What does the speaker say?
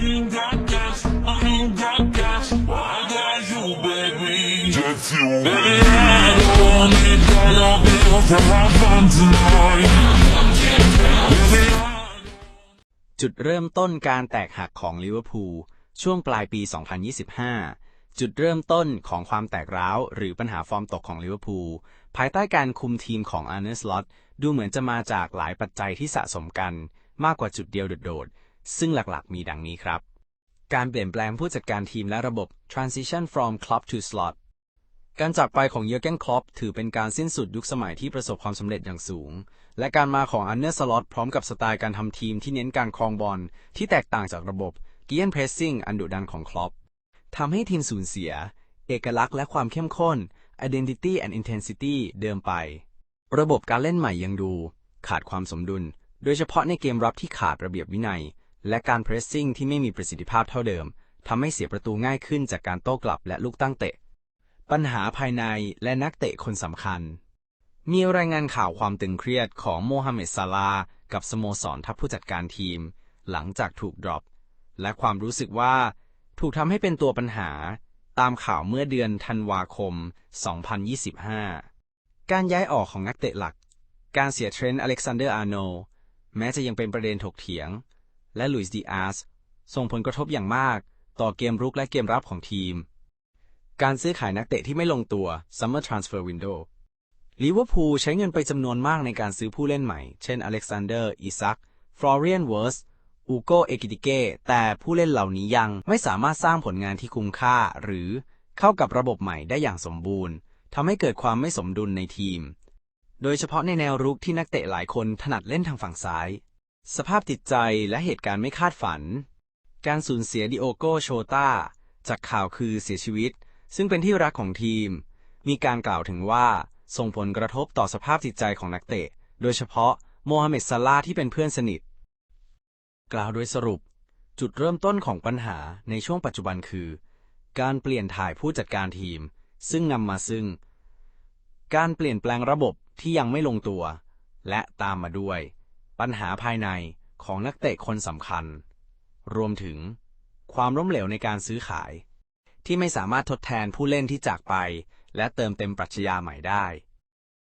ain't got gas, I ain't got gas. Well, I got you, baby. Just you. Baby, I don't want it, dollar bills to have fun tonight. Baby, จุดเริ่มต้นการแตกหักของลิเวอร์พูลช่วงปลายปี 2025 จุดเริ่มต้นของความแตกร้าว หรือปัญหาฟอร์มตกของลิเวอร์พูลภายใต้การคุมทีมของอาร์เนสลอตดูเหมือนจะมาจากหลายปัจจัยที่สะสมกัน มากกว่าจุดเดียวโดดๆ ซึ่งหลักๆ มีดังนี้ครับ การเปลี่ยนแปลงผู้จัดการทีมและระบบ transition from club to slot การจากไปของเยอร์เกนคลอปถือเป็นการสิ้นสุดยุคสมัยที่ประสบความสำเร็จอย่างสูง และการมาของอันเนอร์สล็อตพร้อมกับสไตล์การทำทีมที่เน้นการครองบอลที่แตกต่างจากระบบเกียนเพรสซิ่งอันดุดันของคลอปทำให้ทีมสูญเสีย เอกลักษณ์และความเข้มข้น identity and intensity เดิมไป ระบบการเล่นใหม่ยังดู ขาดความสมดุล โดยเฉพาะในเกมรับที่ขาดระเบียบวินัย และการเพรสซิ่งที่ไม่มีประสิทธิภาพเท่าเดิมทำให้เสียประตูง่ายขึ้นจากการโต้กลับและลูกตั้งเตะ ปัญหาภายในและนักเตะคนสำคัญ มีรายงานข่าวความตึงเครียดของโมฮัมเหม็ดซาลา กับสโมสรทัพผู้จัดการทีม หลังจากถูกดรอป และความรู้สึกว่า ถูกทำให้เป็นตัวปัญหา ตามข่าวเมื่อเดือนธันวาคม 2025 การย้ายออกของนักเตะหลัก การเสียเทรนต์อเล็กซานเดอร์อาร์โน แม้จะยังเป็นประเด็นถกเถียง และลุยส์ดีอาสส่งผลกระทบอย่างมาก ต่อเกมรุกและเกมรับของทีม การซื้อขายนักเตะที่ไม่ลงตัว Summer Transfer Window ลิเวอร์พูลใช้เงินไปจำนวนมากในการซื้อผู้เล่นใหม่ เช่นอเล็กซานเดอร์ อิซัก ฟลอเรียนเวิร์ส อูโกเอกิติเกแต่ผู้เล่นเหล่านี้ยังไม่สามารถสร้างผลงานที่คุ้มค่า หรือเข้ากับระบบใหม่ได้อย่างสมบูรณ์ทำให้เกิดความไม่สมดุลในทีม โดยเฉพาะในแนวรุกที่นักเตะหลายคนถนัดเล่นทางฝั่งซ้าย สภาพจิตใจและเหตุการณ์ไม่คาดฝัน การสูญเสียดิโอโกโชตาจากข่าวคือเสียชีวิต ซึ่งเป็นที่รักของทีม มีการกล่าวถึงว่าส่งผลกระทบต่อสภาพจิตใจของนักเตะ โดยเฉพาะโมฮัมเหม็ดซาลาที่เป็นเพื่อนสนิท กล่าวโดยสรุป จุดเริ่มต้นของปัญหาในช่วงปัจจุบันคือ การเปลี่ยนถ่ายผู้จัดการทีม ซึ่งนำมาซึ่ง การเปลี่ยนแปลงระบบที่ยังไม่ลงตัว และตามมาด้วย ปัญหาภายในของนักเตะคนสำคัญ รวมถึง ความล้มเหลวในการซื้อขาย ที่ไม่สามารถทดแทนผู้เล่นที่จากไป และเติมเต็มปรัชญาใหม่ได้